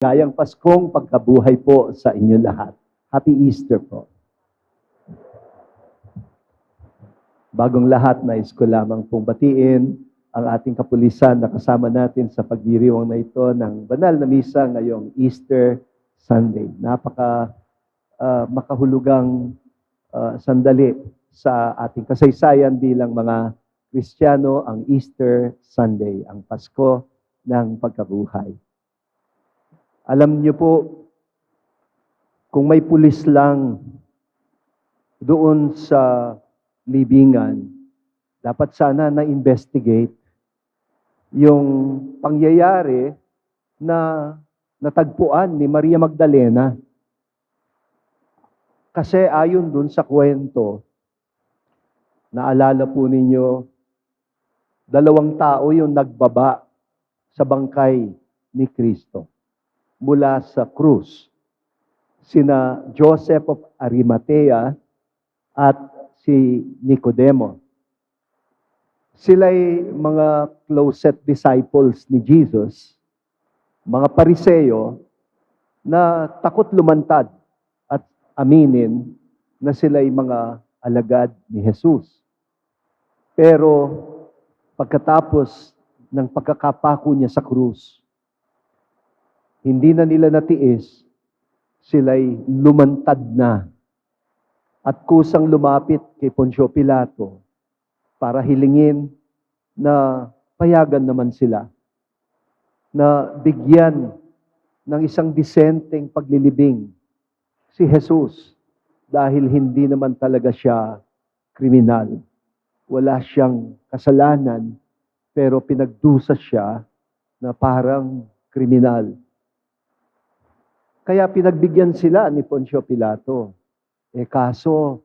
Gayang Paskong pagkabuhay po sa inyo lahat. Happy Easter po. Bagong lahat, nais ko lamang pong batiin ang ating kapulisan na kasama natin sa pagdiriwang na ito ng banal na misa ngayong Easter Sunday. Napaka ah, makahulugang ah, sandali sa ating kasaysayan bilang mga Kristiyano ang Easter Sunday, ang Pasko ng pagkabuhay. Alam niyo po, kung may pulis lang doon sa libingan, dapat sana na-investigate yung pangyayari na natagpuan ni Maria Magdalena. Kasi ayon dun sa kwento, naalala po ninyo, dalawang tao yung nagbaba sa bangkay ni Kristo mula sa krus. Sina Joseph of Arimathea at si Nicodemo. Sila'y mga closet disciples ni Jesus, mga pariseyo na takot lumantad at aminin na sila'y mga alagad ni Jesus. Pero pagkatapos ng pagkakapako niya sa krus, hindi na nila natiis, sila'y lumantad na at kusang lumapit kay Poncio Pilato para hilingin na payagan naman sila na bigyan ng isang disenteng paglilibing si Jesus dahil hindi naman talaga siya kriminal. Wala siyang kasalanan pero pinagdusa siya na parang kriminal. Kaya pinagbigyan sila ni Poncio Pilato. Eh kaso,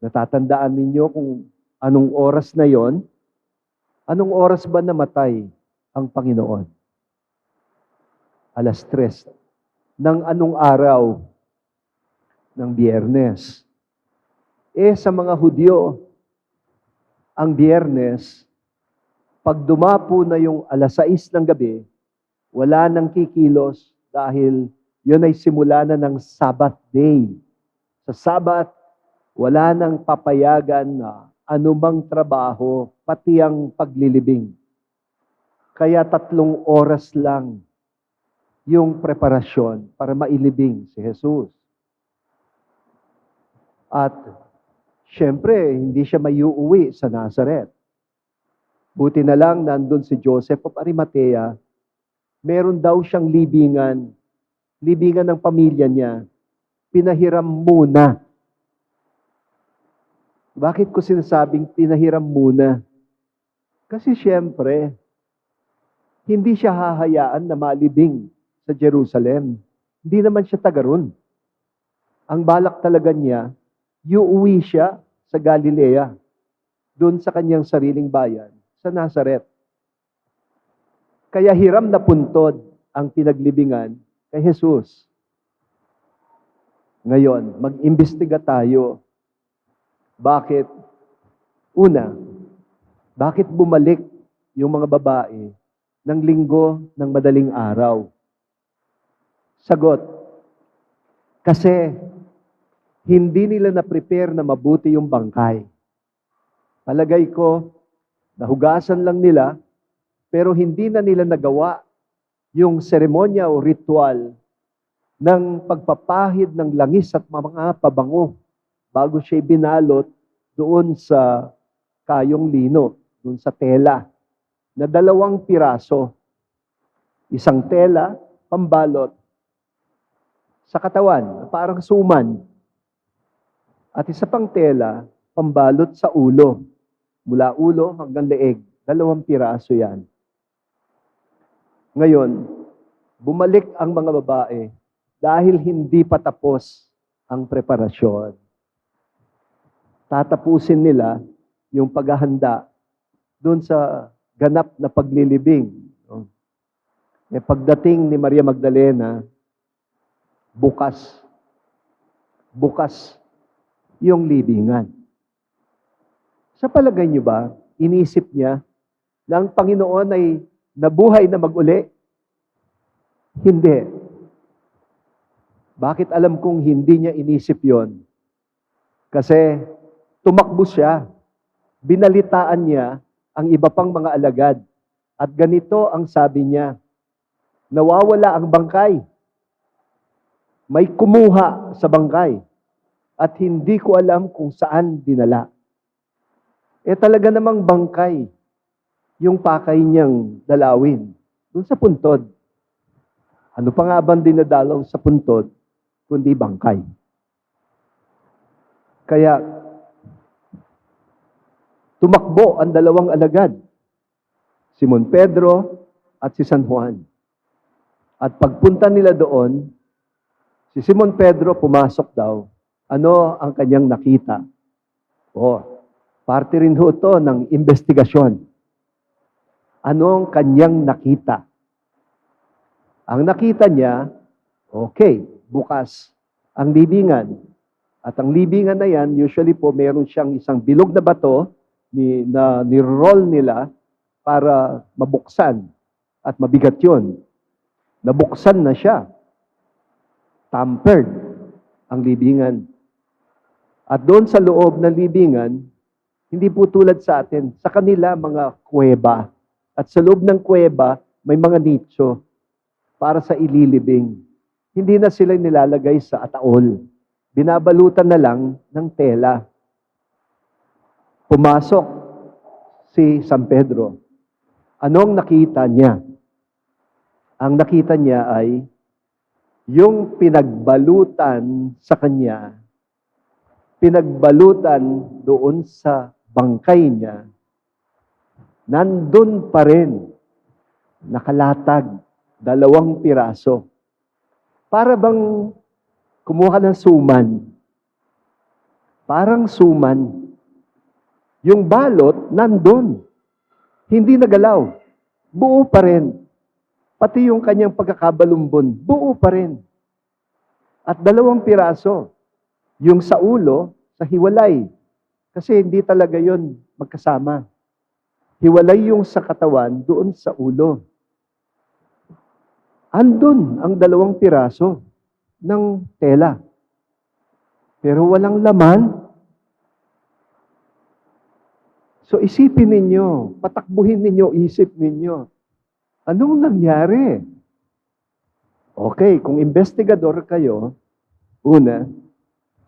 natatandaan ninyo kung anong oras na yon? Anong oras ba namatay ang Panginoon? Alas tres. Ng anong araw? Ng biyernes. Eh sa mga Hudyo, ang biyernes, pag dumapo na yung alas 6 ng gabi, wala nang kikilos dahil yun ay simula na ng Sabbath day. Sa Sabbath, wala nang papayagan na anumang trabaho, pati ang paglilibing. Kaya tatlong oras lang yung preparasyon para mailibing si Jesus. At syempre, hindi siya mayuuwi sa Nazareth. Buti na lang nandun si Joseph of Arimathea, meron daw siyang libingan, libingan ng pamilya niya, pinahiram muna. Bakit ko sinasabing pinahiram muna? Kasi siyempre, hindi siya hahayaan na malibing sa Jerusalem. Hindi naman siya taga ron. Ang balak talaga niya, iuwi siya sa Galilea, doon sa kanyang sariling bayan, sa Nazareth. Kaya hiram na puntod ang pinaglibingan kay Jesus. Ngayon, mag-imbestiga tayo. Bakit? Una, bakit bumalik yung mga babae ng linggo ng madaling araw? Sagot, kasi hindi nila na-prepare na mabuti yung bangkay. Palagay ko, nahugasan lang nila, pero hindi na nila nagawa yung seremonya o ritual ng pagpapahid ng langis at mga pabango bago siya binalot doon sa kayong lino, doon sa tela, na dalawang piraso. Isang tela, pambalot, sa katawan, parang suman. At isa pang tela, pambalot sa ulo. Mula ulo hanggang leeg. Dalawang piraso yan. Ngayon, bumalik ang mga babae dahil hindi pa tapos ang preparasyon. Tatapusin nila yung paghahanda doon sa ganap na paglilibing. Eh, pagdating ni Maria Magdalena, bukas. Bukas yung libingan. Sa palagay niyo ba, inisip niya na ang Panginoon ay nabuhay na mag-uli? Hindi. Bakit alam kong hindi niya inisip yon? Kasi tumakbo siya. Binalitaan niya ang iba pang mga alagad. At ganito ang sabi niya, nawawala ang bangkay. May kumuha sa bangkay. At hindi ko alam kung saan dinala. Eh talaga namang bangkay yung pakay niyang dalawin. Doon sa puntod. Ano pa nga bang dinadalaw sa puntod, kundi bangkay. Kaya, tumakbo ang dalawang alagad, Simon Pedro at si San Juan. At pagpunta nila doon, si Simon Pedro pumasok daw. Ano ang kanyang nakita? O, parte rin ho ito ng investigasyon. Ano ang kanyang nakita? Ang nakita niya, okay, bukas ang libingan. At ang libingan na yan, usually po meron siyang isang bilog na bato ni, na ni-roll nila para mabuksan. At mabigat yun. Nabuksan na siya. Tampered ang libingan. At doon sa loob ng libingan, hindi po tulad sa atin, sa kanila mga kuweba. At sa loob ng kuweba, may mga nicho para sa ililibing. Hindi na sila nilalagay sa ataol. Binabalutan na lang ng tela. Pumasok si San Pedro. Anong nakita niya? Ang nakita niya ay yung pinagbalutan sa kanya, pinagbalutan doon sa bangkay niya, nandun pa rin, nakalatag, dalawang piraso. Para bang kumuha ng suman. Parang suman. Yung balot, nandun. Hindi nagalaw. Buo pa rin. Pati yung kanyang pagkakabalumbon, buo pa rin. At dalawang piraso. Yung sa ulo, sa hiwalay. Kasi hindi talaga yon magkasama. Hiwalay yung sa katawan doon sa ulo. Andun ang dalawang piraso ng tela. Pero walang laman. So isipin ninyo, patakbuhin ninyo, isip ninyo. Anong nangyari? Okay, kung investigador kayo, una,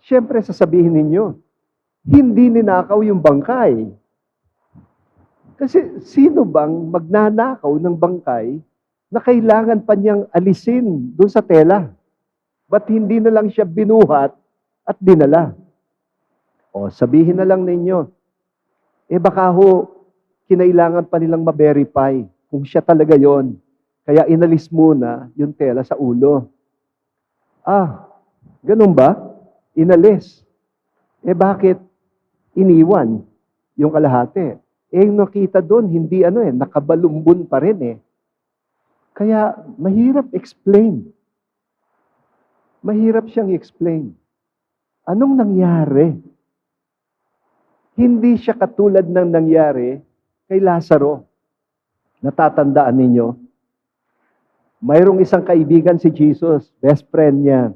syempre sasabihin ninyo, hindi ninakaw yung bangkay. Kasi sino bang magnanakaw ng bangkay na kailangan pa niyang alisin doon sa tela? Ba't hindi na lang siya binuhat at dinala? O sabihin na lang ninyo, eh baka ho, kinailangan pa nilang ma-verify kung siya talaga yon. Kaya inalis muna yung tela sa ulo. Ah, ganun ba? Inalis. Eh bakit iniwan yung kalahati? Eh nakita doon, hindi ano eh, nakabalumbon pa rin eh. Kaya mahirap explain. Mahirap siyang explain. Anong nangyari? Hindi siya katulad ng nangyari kay Lazaro. Natatandaan ninyo? Mayroong isang kaibigan si Jesus, best friend niya,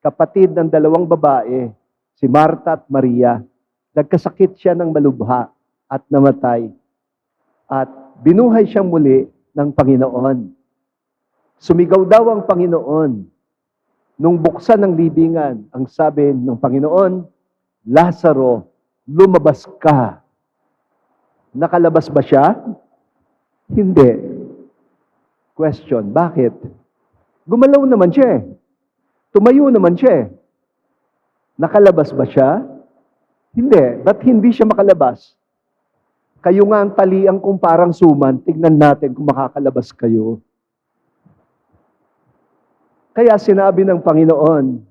kapatid ng dalawang babae, si Marta at Maria. Nagkasakit siya ng malubha at namatay. At binuhay siyang muli ng Panginoon. Sumigaw daw ang Panginoon. Nung buksan ng libingan, ang sabi ng Panginoon, Lazaro, lumabas ka. Nakalabas ba siya? Hindi. Question, bakit? Gumalaw naman siya eh. Tumayo naman siya eh. Nakalabas ba siya? Hindi. Ba't hindi siya makalabas? Kayo nga ang taliang kung parang suman, tignan natin kung makakalabas kayo. Kaya sinabi ng Panginoon,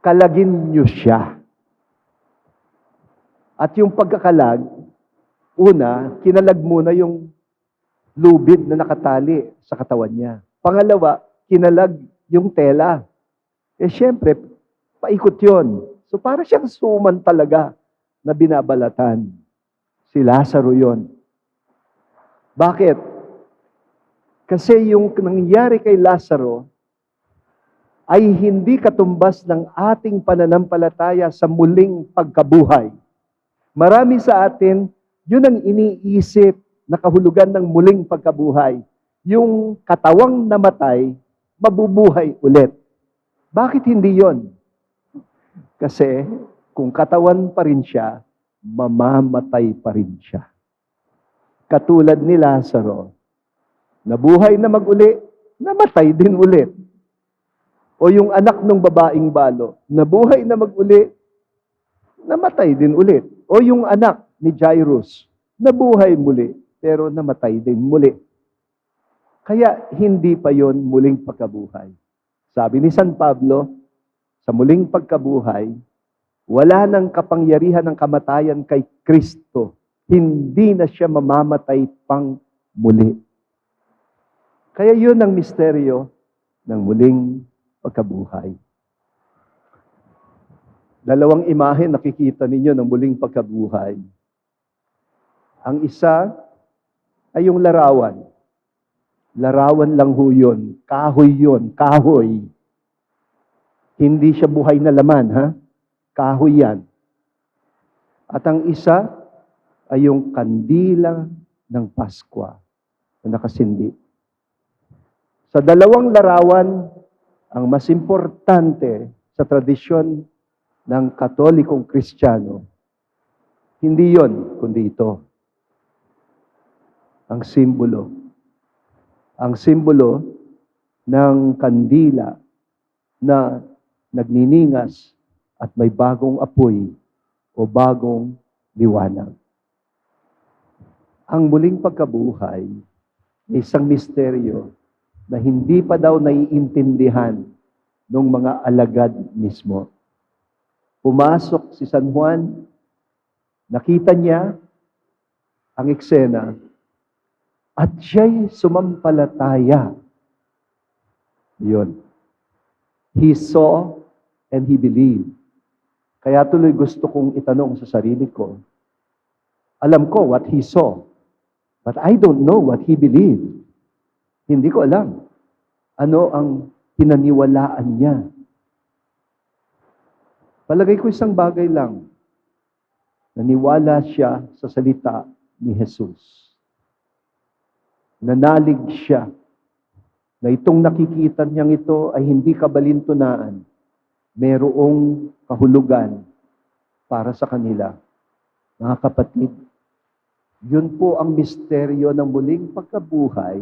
kalagin niyo siya. At yung pagkakalag, una, kinalag muna yung lubid na nakatali sa katawan niya. Pangalawa, kinalag yung tela. Eh syempre, paikot yon. So para siyang suman talaga na binabalatan. Si Lazaro yon. Bakit? Kasi yung nangyari kay Lazaro ay hindi katumbas ng ating pananampalataya sa muling pagkabuhay. Marami sa atin, yun ang iniisip na kahulugan ng muling pagkabuhay. Yung katawang namatay, mabubuhay ulit. Bakit hindi yon? Kasi kung katawan pa rin siya, mamamatay pa rin siya. Katulad ni Lazaro, nabuhay na maguli, namatay din ulit. O yung anak ng babaeng balo, nabuhay na maguli, namatay din ulit. O yung anak ni Jairus, nabuhay muli, pero namatay din muli. Kaya hindi pa yon muling pagkabuhay. Sabi ni San Pablo, sa muling pagkabuhay, wala nang kapangyarihan ng kamatayan kay Kristo. Hindi na siya mamamatay pang muli. Kaya yun ang misteryo ng muling pagkabuhay. Dalawang imahe nakikita ninyo ng muling pagkabuhay. Ang isa ay yung larawan. Larawan lang ho yun. Kahoy yun. Kahoy. Hindi siya buhay na laman, ha? Kahoy yan. At ang isa ay yung kandila ng Paskwa na nakasindi. Sa dalawang larawan, ang mas importante sa tradisyon ng katolikong kristyano, hindi yon kundi ito. Ang simbolo. Ang simbolo ng kandila na nagniningas at may bagong apoy o bagong liwanag. Ang muling pagkabuhay ay isang misteryo na hindi pa daw naiintindihan ng mga alagad mismo. Pumasok si San Juan, nakita niya ang eksena, at siya'y sumampalataya. Yun. He saw and he believed. Kaya tuloy gusto kong itanong sa sarili ko, alam ko what he saw, but I don't know what he believed. Hindi ko alam. Ano ang pinaniwalaan niya? Palagay ko isang bagay lang. Naniwala siya sa salita ni Jesus. Nanalig siya na itong nakikita niyang ito ay hindi kabalintunaan. Merong kahulugan para sa kanila. Mga kapatid, yun po ang misteryo ng muling pagkabuhay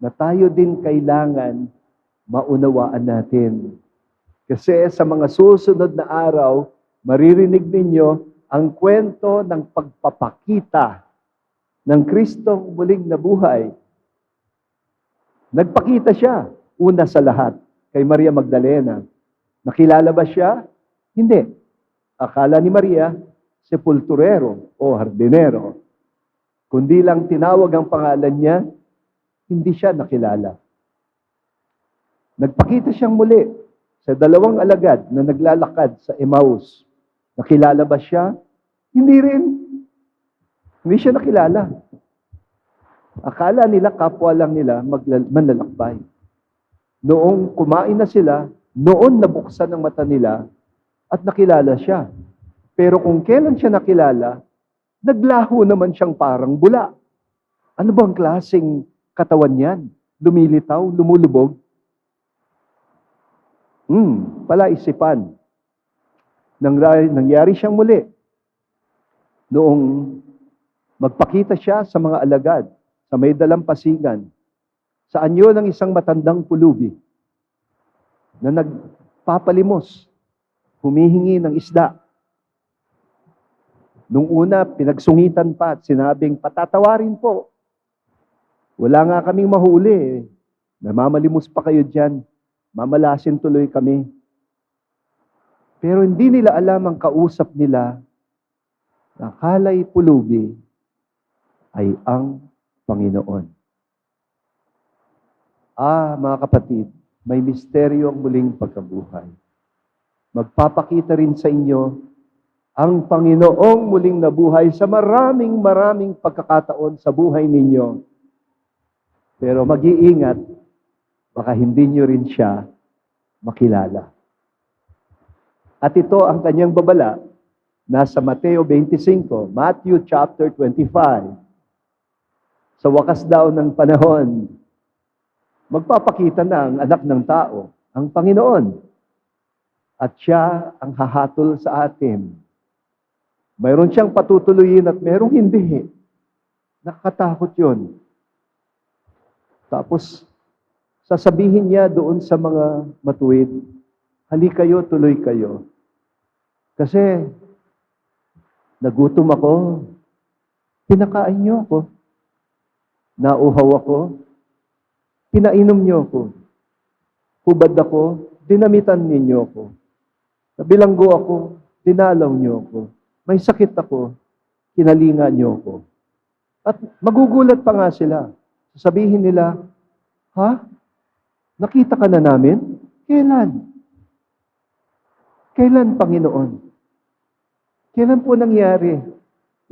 na tayo din kailangan maunawaan natin. Kasi sa mga susunod na araw, maririnig ninyo ang kwento ng pagpapakita ng Kristong muling nabuhay. Nagpakita siya, una sa lahat, kay Maria Magdalena. Nakilala ba siya? Hindi. Akala ni Maria, sepulturero o hardinero. Kundi lang tinawag ang pangalan niya, hindi siya nakilala. Nagpakita siyang muli sa dalawang alagad na naglalakad sa Emmaus. Nakilala ba siya? Hindi rin. Hindi siya nakilala. Akala nila kapwa lang nila manlalakbay. Noong kumain na sila, noon nabuksan ang mata nila at nakilala siya. Pero kung kailan siya nakilala, naglaho naman siyang parang bula. Ano bang klaseng katawan yan? Lumilitaw, lumulubog? Hmm, pala isipan. Nangyari, nangyari siyang muli. Noong magpakita siya sa mga alagad, sa may dalampasigan, sa anyo ng isang matandang pulubi na nagpapalimos, humihingi ng isda. Nung una, pinagsungitan pa at sinabing, patatawarin po. Wala nga kaming mahuli. eh. Namamalimos pa kayo dyan. Mamalasin tuloy kami. Pero hindi nila alam ang kausap nila na kalay pulubi ay ang Panginoon. Ah, mga kapatid, may misteryo ang muling pagkabuhay. Magpapakita rin sa inyo ang Panginoong muling nabuhay sa maraming maraming pagkakataon sa buhay ninyo. Pero mag-iingat, baka hindi nyo rin siya makilala. At ito ang kanyang babala nasa Mateo 25, Matthew chapter 25. Sa wakas daw ng panahon, magpapakita na ang anak ng tao, ang Panginoon. At siya ang hahatol sa atin. Mayroon siyang patutuloyin at mayroong hindi. Nakakatakot yun. Tapos, sasabihin niya doon sa mga matuwid, hali kayo, tuloy kayo. Kasi, nagutom ako, pinakain niyo ako. Nauhaw ako, pinainom niyo ako. Hubad ako, dinamitan ninyo ako. Nabilanggo ako, dinalaw niyo ako. May sakit ako, kinalinga niyo ako. At magugulat pa nga sila. Sabihin nila, Ha? Nakita ka na namin? Kailan? Kailan, Panginoon? Kailan po nangyari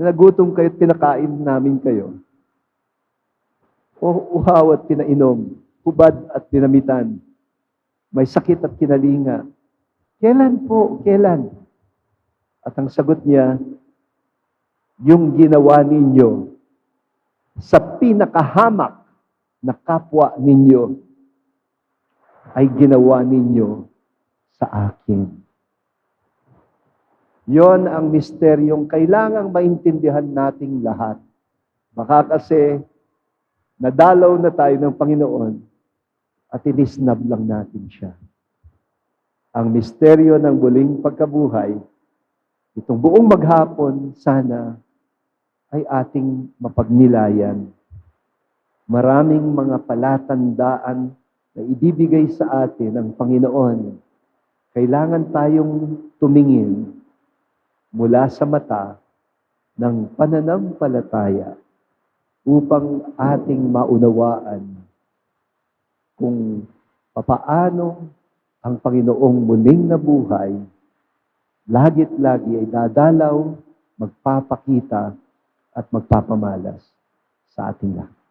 na nagutom kayo at pinakain namin kayo? O uhaw at pinainom, hubad at dinamitan, may sakit at kinalinga. Kailan po? Kailan? At ang sagot niya, yung ginawa ninyo sa pinakahamak na kapwa ninyo ay ginawa ninyo sa akin. Yon ang misteryong kailangang maintindihan nating lahat. Baka kasi nadalaw na tayo ng Panginoon at inisnab lang natin siya. Ang misteryo ng muling pagkabuhay, itong buong maghapon, sana ay ating mapagnilayan. Maraming mga palatandaan na ibibigay sa atin ng Panginoon. Kailangan tayong tumingin mula sa mata ng pananampalataya upang ating maunawaan kung papaano ang Panginoong muling nabuhay, lagit lagi ay dadalaw, magpapakita at magpapamalas sa ating lahat.